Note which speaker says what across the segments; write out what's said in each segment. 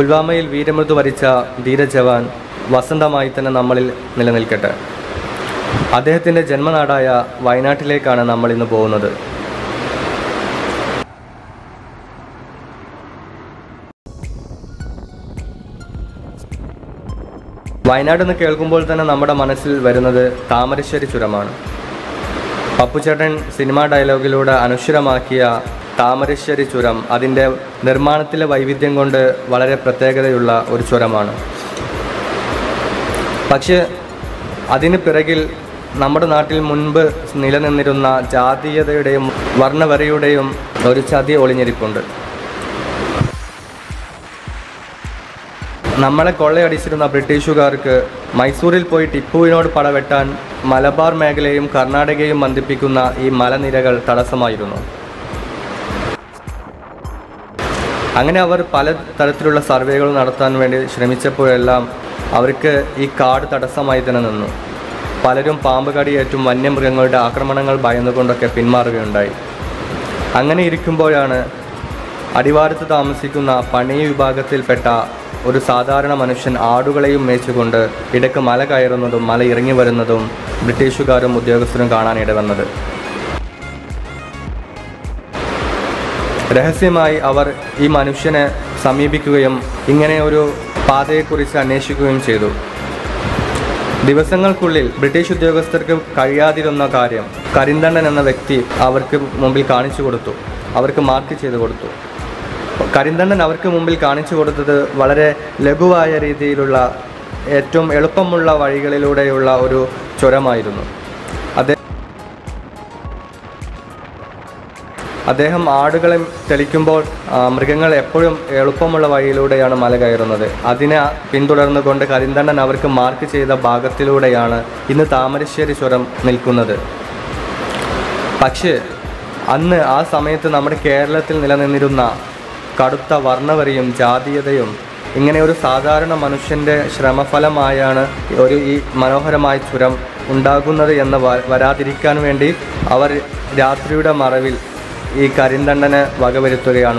Speaker 1: പുൽവാമയിൽ വീരമൃതു വരിച്ച ധീരജവാൻ വസന്തമായി തന്നെ നമ്മളിൽ നിലനിൽക്കട്ടെ. അദ്ദേഹത്തിന്റെ ജന്മനാടായ വയനാട്ടിലേക്കാണ് നമ്മൾ ഇന്ന് പോകുന്നത്. വയനാട് എന്ന് കേൾക്കുമ്പോൾ തന്നെ നമ്മുടെ മനസ്സിൽ വരുന്നത് താമരശ്ശേരി ചുരമാണ്. പപ്പുചേട്ടൻ സിനിമാ ഡയലോഗിലൂടെ അനശ്വരമാക്കിയ താമരശ്ശേരി ചുരം അതിന്റെ നിർമ്മാണത്തിലെ വൈവിധ്യം കൊണ്ട് വളരെ പ്രത്യേകതയുള്ള ഒരു ചുരമാണ്. പക്ഷേ അതിന് പിറകിൽ നമ്മുടെ നാട്ടിൽ മുൻപ് നിലനിന്നിരുന്ന ജാതീയതയുടെയും വർണവരയുടെയും ഒരു ചതി ഒളിഞ്ഞിരിപ്പുണ്ട്. നമ്മളെ കൊള്ളയടിച്ചിരുന്ന ബ്രിട്ടീഷുകാർക്ക് മൈസൂരിൽ പോയി ടിപ്പുവിനോട് പടവെട്ടാൻ മലബാർ മേഖലയും കർണാടകയും ബന്ധിപ്പിക്കുന്ന ഈ മലനിരകൾ തടസ്സമായിരുന്നു. അങ്ങനെ അവർ പല തരത്തിലുള്ള സർവേകൾ നടത്താൻ വേണ്ടി ശ്രമിച്ചപ്പോഴെല്ലാം അവർക്ക് ഈ കാട് തടസ്സമായി തന്നെ നിന്നു. പലരും പാമ്പ് കടിയേറ്റും വന്യമൃഗങ്ങളുടെ ആക്രമണങ്ങൾ ഭയന്നുകൊണ്ടൊക്കെ പിന്മാറുകയുണ്ടായി. അങ്ങനെ ഇരിക്കുമ്പോഴാണ് അടിവാരത്ത് താമസിക്കുന്ന പണി വിഭാഗത്തിൽപ്പെട്ട ഒരു സാധാരണ മനുഷ്യൻ ആടുകളെയും മേച്ചുകൊണ്ട് ഇടയ്ക്ക് മല കയറുന്നതും മല ഇറങ്ങി വരുന്നതും ബ്രിട്ടീഷുകാരും ഉദ്യോഗസ്ഥരും കാണാനിട വന്നത് രഹസ്യമായി അവർ ഈ മനുഷ്യനെ സമീപിക്കുകയും ഇങ്ങനെ ഒരു പാതയെക്കുറിച്ച് അന്വേഷിക്കുകയും ചെയ്തു. ദിവസങ്ങൾക്കുള്ളിൽ ബ്രിട്ടീഷ് ഉദ്യോഗസ്ഥർക്ക് കഴിയാതിരുന്ന കാര്യം കരിന്തണ്ടൻ എന്ന വ്യക്തി അവർക്ക് മുമ്പിൽ കാണിച്ചു കൊടുത്തു. അവർക്ക് മാർക്ക് ചെയ്തു കൊടുത്തു. കരിന്തണ്ടൻ അവർക്ക് മുമ്പിൽ കാണിച്ചു കൊടുത്തത് വളരെ ലഘുവായ രീതിയിലുള്ള ഏറ്റവും എളുപ്പമുള്ള വഴികളിലൂടെയുള്ള ഒരു ചുരമായിരുന്നു. അദ്ദേഹം ആടുകളെ തെളിക്കുമ്പോൾ മൃഗങ്ങൾ എപ്പോഴും എളുപ്പമുള്ള വഴിയിലൂടെയാണ് മല കയറുന്നത്. അതിനെ പിന്തുടർന്നുകൊണ്ട് കരിന്തണ്ണൻ അവർക്ക് മാർക്ക് ചെയ്ത ഭാഗത്തിലൂടെയാണ് ഇന്ന് താമരശ്ശേരി ചുരം നിൽക്കുന്നത്. പക്ഷേ അന്ന് ആ സമയത്ത് നമ്മുടെ കേരളത്തിൽ നിലനിന്നിരുന്ന കടുത്ത വർണവരിയും ജാതീയതയും ഇങ്ങനെ ഒരു സാധാരണ മനുഷ്യന്റെ ശ്രമഫലമായാണ് ഒരു ഈ മനോഹരമായ ചുരം ഉണ്ടാകുന്നത് എന്ന് വരാതിരിക്കാൻ വേണ്ടി അവർ രാത്രിയുടെ മറവിൽ ഈ കരിന്തണ്ടനെ വകവരുത്തുകയാണ്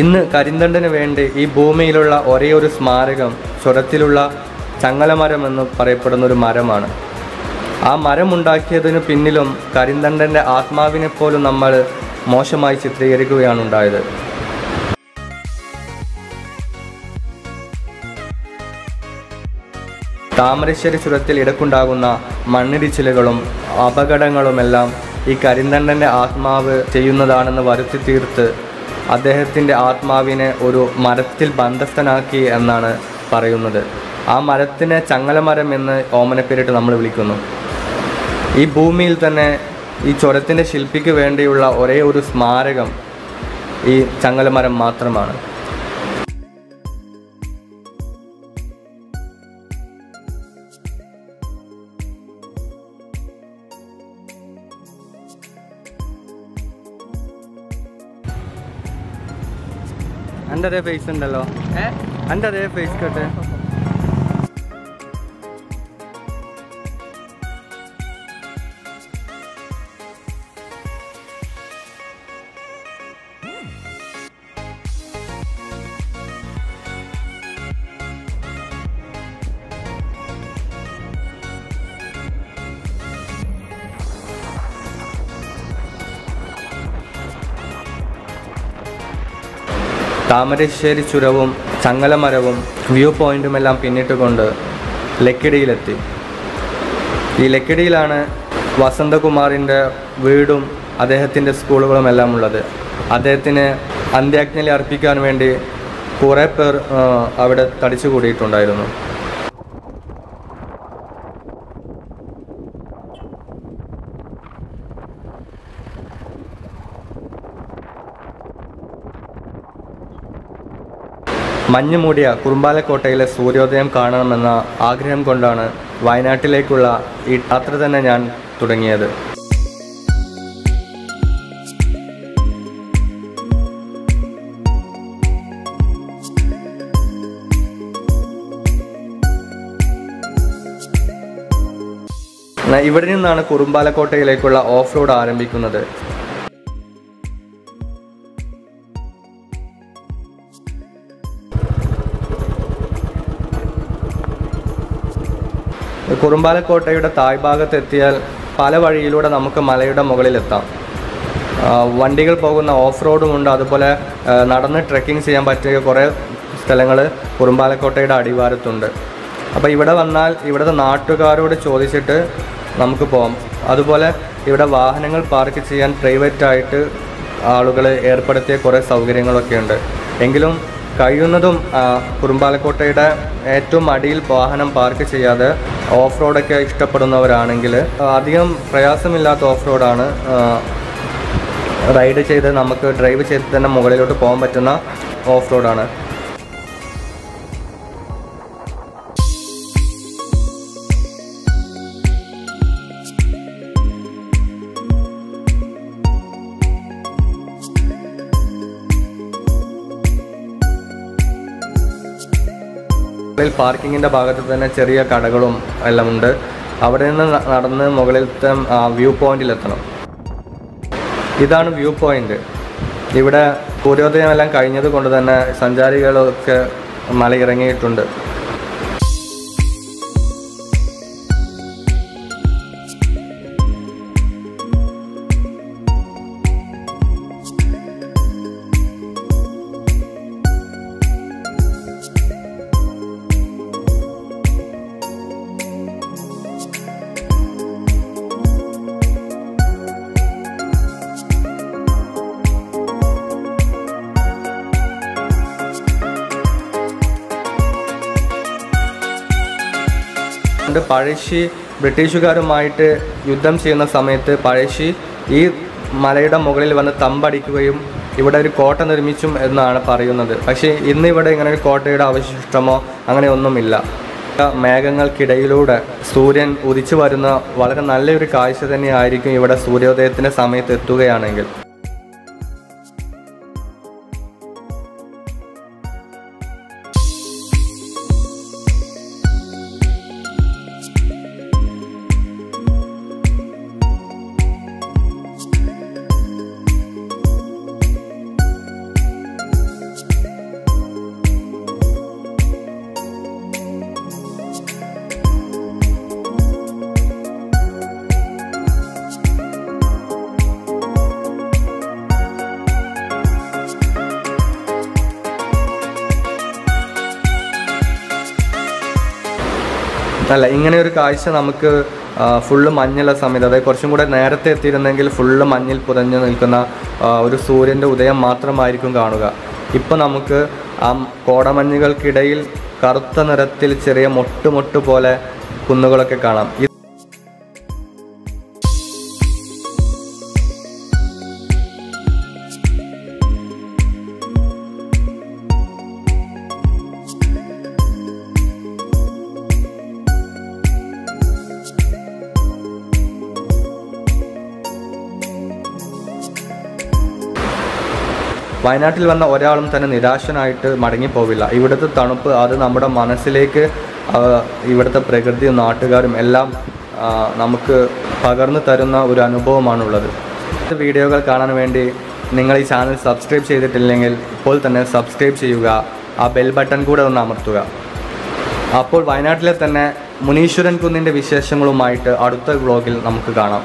Speaker 1: ഇന്ന് കരിന്തണ്ടന് വേണ്ടി ഈ ഭൂമിയിലുള്ള ഒരേ ഒരു സ്മാരകം ചുരത്തിലുള്ള ചങ്ങലമരം എന്ന് പറയപ്പെടുന്ന ഒരു മരമാണ്. ആ മരം ഉണ്ടാക്കിയതിന് പിന്നിലും കരിന്തണ്ടന്റെ ആത്മാവിനെ പോലും നമ്മൾ മോശമായി ചിത്രീകരിക്കുകയാണ് ഉണ്ടായത്. താമരശ്ശേരി ചുരത്തിൽ ഇടക്കുണ്ടാകുന്ന മണ്ണിടിച്ചിലുകളും അപകടങ്ങളുമെല്ലാം ഈ കരിന്തണ്ടന്റെ ആത്മാവ് ചെയ്യുന്നതാണെന്ന് വരുത്തി തീർത്ത് അദ്ദേഹത്തിന്റെ ആത്മാവിനെ ഒരു മരത്തിൽ ബന്ധസ്ഥനാക്കി എന്നാണ് പറയുന്നത്. ആ മരത്തിനെ ചങ്ങലമരം എന്ന് ഓമനപ്പേരിട്ട് നമ്മൾ വിളിക്കുന്നു. ഈ ഭൂമിയിൽ തന്നെ ഈ ചുരത്തിന്റെ ശില്പിക്ക് വേണ്ടിയുള്ള ഒരേ ഒരു സ്മാരകം ഈ ചങ്ങലമരം മാത്രമാണ്. എന്റെ അതേ ഫേസ് ഉണ്ടല്ലോ. എന്റെ അതേ ഫേസ് കട്ട്. താമരശ്ശേരി ചുരവും ചങ്ങലമരവും വ്യൂ പോയിന്റുമെല്ലാം പിന്നിട്ടുകൊണ്ട് ലക്കിടിയിലെത്തി. ഈ ലക്കിടിയിലാണ് വസന്തകുമാറിന്റെ വീടും അദ്ദേഹത്തിന്റെ സ്കൂളുകളും എല്ലാം ഉള്ളത്. അദ്ദേഹത്തിന് അന്ത്യാജ്ഞലി അർപ്പിക്കാൻ വേണ്ടി കുറേ പേർ അവിടെ തടിച്ചു കൂടിയിട്ടുണ്ടായിരുന്നു മഞ്ഞ് മൂടിയ കുറുമ്പാലക്കോട്ടയിലെ സൂര്യോദയം കാണണമെന്ന ആഗ്രഹം കൊണ്ടാണ് വയനാട്ടിലേക്കുള്ള ഈ യാത്ര തന്നെ ഞാൻ തുടങ്ങിയത്. ഇവിടെ നിന്നാണ് കുറുമ്പാലക്കോട്ടയിലേക്കുള്ള ഓഫ് റോഡ് ആരംഭിക്കുന്നത്. കുറുമ്പാലക്കോട്ടയുടെ താഴ്ഭാഗത്ത് എത്തിയാൽ പല വഴിയിലൂടെ നമുക്ക് മലയുടെ മുകളിലെത്താം. വണ്ടികൾ പോകുന്ന ഓഫ് റോഡും ഉണ്ട്. അതുപോലെ നടന്ന് ട്രെക്കിംഗ് ചെയ്യാൻ പറ്റിയ കുറേ സ്ഥലങ്ങൾ കുറുമ്പാലക്കോട്ടയുടെ അടിവാരത്തുണ്ട്. അപ്പോൾ ഇവിടെ വന്നാൽ ഇവിടുത്തെ നാട്ടുകാരോട് ചോദിച്ചിട്ട് നമുക്ക് പോകാം അതുപോലെ ഇവിടെ വാഹനങ്ങൾ പാർക്ക് ചെയ്യാൻ പ്രൈവറ്റായിട്ട് ആളുകൾ ഏർപ്പെടുത്തിയ കുറേ സൗകര്യങ്ങളൊക്കെ ഉണ്ട് എങ്കിലും കഴിയുന്നതും കുറുമ്പാലക്കോട്ടയുടെ ഏറ്റവും അടിയിൽ വാഹനം പാർക്ക് ചെയ്യാതെ ഓഫ് റോഡൊക്കെ ഇഷ്ടപ്പെടുന്നവരാണെങ്കിൽ അധികം പ്രയാസമില്ലാത്ത ഓഫ് റോഡാണ് റൈഡ് ചെയ്ത് നമുക്ക് ഡ്രൈവ് ചെയ്ത് തന്നെ മുകളിലോട്ട് പോകാൻ പറ്റുന്ന ഓഫ് റോഡാണ് മുകളിൽ പാർക്കിങ്ങിന്റെ ഭാഗത്ത് തന്നെ ചെറിയ കടകളും എല്ലാം ഉണ്ട്. അവിടെ നിന്ന് നടന്ന് മുകളിലത്തെ വ്യൂ പോയിന്റിലെത്തണം ഇതാണ് വ്യൂ പോയിന്റ്. ഇവിടെ സൂര്യോദയം എല്ലാം കഴിഞ്ഞത് കൊണ്ട് തന്നെ സഞ്ചാരികളൊക്കെ മലയിറങ്ങിയിട്ടുണ്ട്. പഴശ്ശി ബ്രിട്ടീഷുകാരുമായിട്ട് യുദ്ധം ചെയ്യുന്ന സമയത്ത് പഴശ്ശി ഈ മലയുടെ മുകളിൽ വന്ന് തമ്പടിക്കുകയും ഇവിടെ ഒരു കോട്ട നിർമ്മിച്ചും എന്നാണ് പറയുന്നത്. പക്ഷേ ഇന്ന് ഇവിടെ ഇങ്ങനെ ഒരു കോട്ടയുടെ അവശിഷ്ടമോ അങ്ങനെ ഒന്നുമില്ല. മേഘങ്ങൾക്കിടയിലൂടെ സൂര്യൻ ഉദിച്ചു വരുന്ന വളരെ നല്ലൊരു കാഴ്ച തന്നെയായിരിക്കും ഇവിടെ സൂര്യോദയത്തിന്റെ സമയത്ത് എത്തുകയാണെങ്കിൽ. അല്ല ഇങ്ങനെ ഒരു കാഴ്ച നമുക്ക് ഫുള്ള് മഞ്ഞുള്ള സമയത്ത് അതായത് കുറച്ചും കൂടെ നേരത്തെ എത്തിയിരുന്നെങ്കിൽ ഫുള്ള് മഞ്ഞിൽ പുതഞ്ഞു നിൽക്കുന്ന ഒരു സൂര്യന്റെ ഉദയം മാത്രമായിരിക്കും കാണുക. ഇപ്പം നമുക്ക് ആ കോടമഞ്ഞുകൾക്കിടയിൽ കറുത്ത നിറത്തിൽ ചെറിയ മൊട്ടുമൊട്ടു മൊട്ട് പോലെ കുന്നുകളൊക്കെ കാണാം. ഇത് വയനാട്ടിൽ വന്ന ഒരാളും തന്നെ നിരാശനായിട്ട് മടങ്ങിപ്പോവില്ല. ഇവിടുത്തെ തണുപ്പ് അത് നമ്മുടെ മനസ്സിലേക്ക് ഇവിടുത്തെ പ്രകൃതിയും നാട്ടുകാരും എല്ലാം നമുക്ക് പകർന്നു തരുന്ന ഒരു അനുഭവമാണുള്ളത്. വീഡിയോകൾ കാണാൻ വേണ്ടി നിങ്ങൾ ഈ ചാനൽ സബ്സ്ക്രൈബ് ചെയ്തിട്ടില്ലെങ്കിൽ ഇപ്പോൾ തന്നെ സബ്സ്ക്രൈബ് ചെയ്യുക ആ ബെൽ ബട്ടൺ കൂടെ ഒന്ന് അമർത്തുക. അപ്പോൾ വയനാട്ടിലെ തന്നെ മുനീശ്വരൻ കുന്നിന്റെ വിശേഷങ്ങളുമായിട്ട് അടുത്ത വ്ളോഗിൽ നമുക്ക് കാണാം.